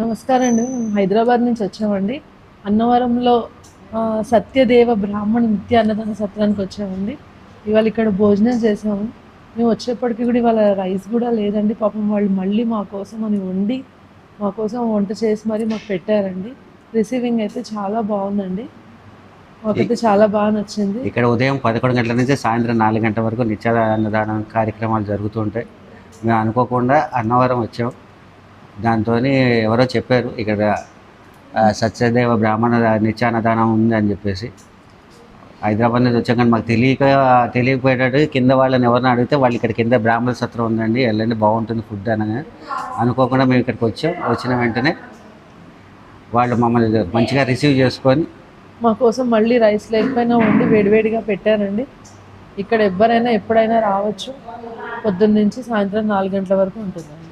నమస్కారం అండి మేము హైదరాబాద్ నుంచి వచ్చామండి. అన్నవరంలో సత్యదేవ బ్రాహ్మణ నిత్య అన్నదాన సత్రానికి వచ్చామండి. ఇవాళ ఇక్కడ భోజనం చేసాము మేము వచ్చేప్పటికి కూడా ఇవాళ రైస్ కూడా లేదండి. పాపం వాళ్ళు మళ్ళీ మా కోసం అని వండి మా కోసం వంట చేసి మరి మాకు పెట్టారండి. రిసీవింగ్ అయితే చాలా బాగుందండి. మాకైతే చాలా బాగా నచ్చింది. ఇక్కడ ఉదయం పదకొండు గంటల నుంచి సాయంత్రం నాలుగు గంటల వరకు నిత్య అన్నదానం కార్యక్రమాలు జరుగుతుంటాయి మేము అనుకోకుండా అన్నవరం వచ్చాం. దాంతో ఎవరో చెప్పారు ఇక్కడ సత్యదేవ బ్రాహ్మణ నిత్యాన్నదానం ఉంది అని చెప్పేసి. హైదరాబాద్ నుంచి వచ్చాం కానీ మాకు తెలియక తెలియకపోయేటట్టు కింద వాళ్ళని ఎవరిని అడిగితే వాళ్ళు ఇక్కడ కింద బ్రాహ్మణ సత్రం ఉందండి వెళ్ళండి బాగుంటుంది ఫుడ్ అనగా. అనుకోకుండా మేము ఇక్కడికి వచ్చాం వచ్చిన వెంటనే వాళ్ళు మమ్మల్ని మంచిగా రిసీవ్ చేసుకొని మా కోసం మళ్ళీ రైస్ లేకపోయినా వండి వేడివేడిగా పెట్టారండి. ఇక్కడ ఎవరైనా ఎప్పుడైనా రావచ్చు పొద్దున్న నుంచి సాయంత్రం నాలుగు గంటల వరకు ఉంటుందండి.